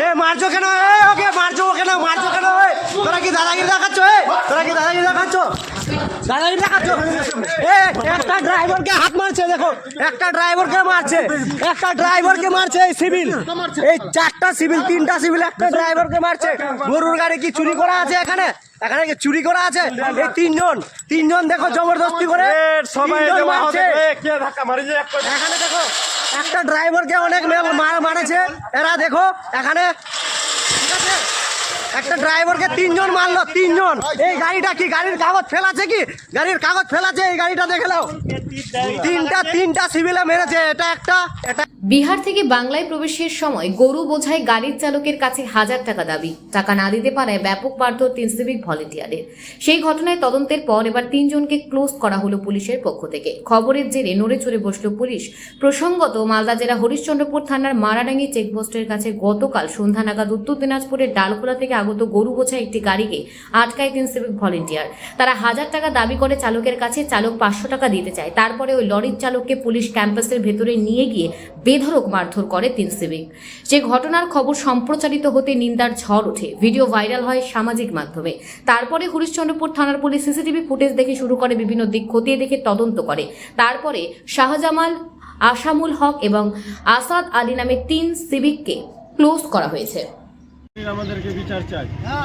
এ মারছো কেন? এ ওকে মারছো কেন? মারছো কেন? এ তোরা কি দাদাগিরি দেখাচ্ছ? এ তোরা কি দাদাগিরি দেখাচ্ছ? দাদাগিরি দেখাচ্ছ? এ একটা ড্রাইভারকে হাত মারছে দেখো। একটা ড্রাইভারকে মারছে। একটা ড্রাইভারকে মারছে এই সিভিল। এই চারটা সিভিল তিনটা সিভিল একটা ড্রাইভারকে মারছে। গরুর গাড়ি কি চুরি করা আছে এখানে? এখানে কি চুরি করা আছে? এই তিনজন তিনজন দেখো জবরদস্তি করে মারছে। এখানে দেখো একটা ড্রাইভারকে অনেক মারেছে। এরা দেখো এখানে ঠিক আছে একটা ড্রাইভারকে তিনজন মারলো, তিনজন। এই গাড়িটা কি, গাড়ির কাগজ ফেলাছে কি? গাড়ির কাগজ ফেলাছে, এই গাড়িটা দেখে নাও। তিনটা তিনটা সিভিলে মেরেছে, এটা একটা, এটা বিহার থেকে বাংলায় প্রবেশের সময় গরু বোঝাই গাড়ির চালকের কাছে হাজার টাকা দাবি। টাকা না দিতে পারায় ব্যাপক মারধর তিন সিভিক ভলেন্টিয়ারের সেই ঘটনায় তদন্তের পর এবার তিনজনকে ক্লোজ করা হলো পুলিশের পক্ষ থেকে। খবরের জেরে নড়ে চড়ে বসল পুলিশ। প্রসঙ্গত, মালদা জেলা হরিশ্চন্দ্রপুর থানার মারাডাঙ্গি চেকপোস্টের কাছে গতকাল সন্ধ্যা নাগাদ উত্তর দিনাজপুরের ডালখোলা থেকে আগত গরু বোঝাই একটি গাড়িকে আটকায় তিন সিভিক ভলেন্টিয়ার তারা হাজার টাকা দাবি করে চালকের কাছে চালক পাঁচশো টাকা দিতে চায়। তারপরে ওই লরির চালককে পুলিশ ক্যাম্পাসের ভেতরে নিয়ে গিয়ে বেধড়ক মারধর করে তিন সিভিক যে ঘটনার খবর সম্প্রচারিত হতে নিন্দার ঝড় ওঠে। ভিডিও ভাইরাল হয় সামাজিক মাধ্যমে। তারপরে হরিশ্চন্দ্রপুর থানার পুলিশ সিসিটিভি ফুটেজ দেখে শুরু করে বিভিন্ন দিক খতিয়ে দেখে তদন্ত করে। তারপরে শাহজামাল, আসামুল হক এবং আসাদ আলী নামে তিন সিভিককে ক্লোজ করা হয়েছে। আমাদেরকে বিচার চাই। হ্যাঁ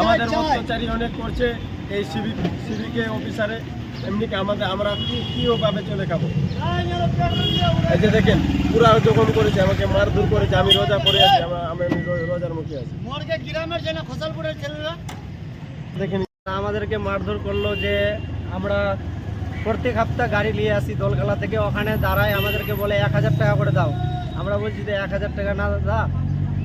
আমাদের অত্যাচারী অনেক করছে এই সিভিক সিভিকে অফিসারে এমনি আমাদের আমরা কি ভাবে চলে খাব? এই যে দেখেন পুরা জখম করেছে আমাকে মারধর করেছে আমি রোজা করে আছি আমি রোজার মুখে আছি। গ্রামের জন্য খোসালপুরের ছেলেরা। দেখেন আমাদেরকে মারধর করল যে আমরা প্রত্যেক সপ্তাহ গাড়ি নিয়ে আসি দোলখালা থেকে ওখানে দাঁড়ায় আমাদেরকে বলে এক হাজার টাকা করে দাও। আমরা বলছি যে এক হাজার টাকা না দা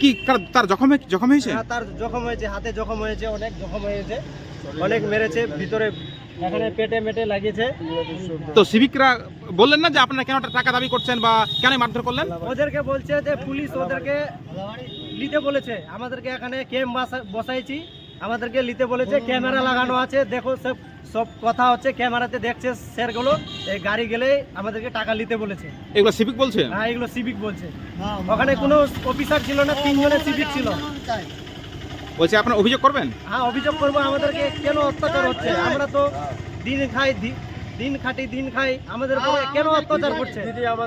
কি তার- জখম জখম হয়েছে? হ্যাঁ তার জখম হয়েছে হাতে জখম হয়েছে অনেক জখম হয়েছে অনেক মেরেছে ভিতরে এখানে পেটে মেটে লাগিয়েছে। তো সিভিকরা বললেন না যে আপনারা কেন টাকা দাবি করছেন বা কেন মারধর করলেন? ওদেরকে বলছে যে পুলিশ ওদেরকে নিতে বলেছে। আমাদেরকে এখানে ক্যাম্প বসাইছি। আমাদেরকে নিতে বলেছে ক্যামেরা লাগানো আছে দেখো সব সব কথা হচ্ছে ক্যামেরাতে দেখছে স্যারগুলো এই গাড়ি গেলেই আমাদেরকে টাকা নিতে বলেছে। এগুলো সিভিক বলছে? হ্যাঁ এগুলো সিভিক বলছে। ওখানে কোনো অফিসার ছিল না তিনজনের সিভিক ছিল। বলছে আপনারা অভিযোগ করবেন? হ্যাঁ অভিযোগ করব আমাদেরকে কেন অত্যাচার হচ্ছে? আমরা তো দিন খাই দিন খাটি দিন খাই আমাদের উপরে কেন অত্যাচার করছে?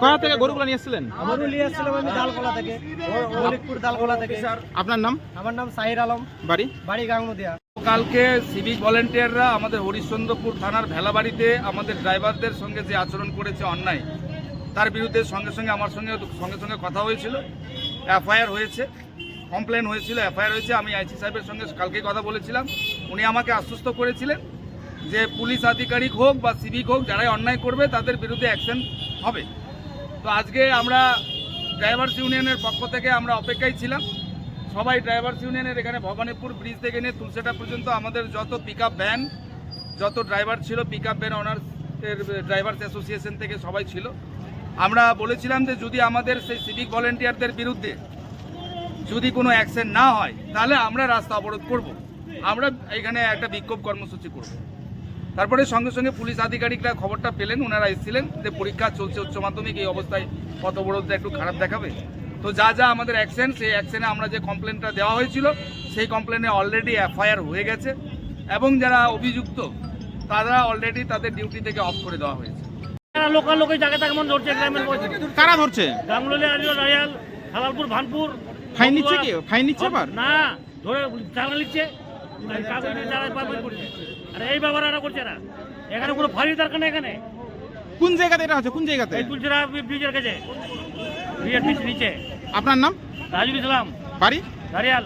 কোথা থেকে গরুগুলো নিয়ে এসেছিলেন? আমার নিয়ে আসছিলাম আমি দালকোলা থেকে মলিকপুর দালকোলা থেকে। আপনার নাম? আমার নাম সাহির আলম। বাড়ি? বাড়ি গাঙ্গুদিয়া কালকে সিভিক ভলেন্টিয়াররা আমাদের হরিশ্চন্দ্রপুর থানার ভেলাবাড়িতে আমাদের ড্রাইভারদের সঙ্গে যে আচরণ করেছে অন্যায়, তার বিরুদ্ধে সঙ্গে সঙ্গে আমার সঙ্গে সঙ্গে সঙ্গে কথা হয়েছিল, এফআইআর হয়েছে কমপ্লেন হয়েছিল, এফআইআর হয়েছে, আমি আইসি সাহেবের সঙ্গে কালকে কথা বলেছিলাম, উনি আমাকে আশ্বস্ত করেছিলেন যে পুলিশ আধিকারিক হোক বা সিভিক হোক, যারাই অন্যায় করবে, তাদের বিরুদ্ধে অ্যাকশন হবে। তো আজকে আমরা ড্রাইভার্স ইউনিয়নের পক্ষ থেকে আমরা অপেক্ষায় ছিলাম। সবাই ড্রাইভার্স ইউনিয়নের এখানে ভবানীপুর ব্রিজ থেকে নিয়ে তুলসেটা পর্যন্ত আমাদের যত পিক ভ্যান যত ড্রাইভার ছিল pick up van owner drivers association থেকে সবাই ছিল। আমরা বলেছিলাম যে যদি আমাদের সেই সিভিক ভলেন্টিয়ারদের বিরুদ্ধে যদি কোনো অ্যাকশন না হয়, তাহলে আমরা রাস্তা অবরোধ করব। আমরা এখানে একটা বিক্ষোভ কর্মসূচি করব। তারপরে সঙ্গে সঙ্গে পুলিশ আধিকারিকরা খবরটা পেলেন ওনারা এসেছিলেন যে পরীক্ষা চলছে, উচ্চ মাধ্যমিক, এই অবস্থায় পথ অবরোধটা একটু খারাপ দেখাবে। তো যা যা আমাদের অ্যাকশন সেই অ্যাকশনে আমরা যে কমপ্লেনটা দেওয়া হয়েছিল সেই কমপ্লেনে অলরেডি এফআইআর হয়ে গেছে। এবং যারা অভিযুক্ত তারা অলরেডি তাদের ডিউটি থেকে অফ করে দেওয়া হয়েছে। লোকাল লোকে জায়গা তেমন ধরছে গ্রামের কারা ধরছে? গাঙ্গুলি রায়াল হালালপুর ভানপুর ফাইন নিচ্ছে কি? ফাইন নিচ্ছে আবার? না ধরে আর চালায় পারমিট করছে। আর করছে না। এখানে কোনো ফাঁড়ি দরকার নেই এখানে। কোন জায়গাতে এটা হচ্ছে? কোন জায়গাতে? এই তুলছিরা ব্রিজের কাছে। নিচে। আপনার নাম? রাজুল ইসলাম। বাড়ি? দাঁড়িয়াল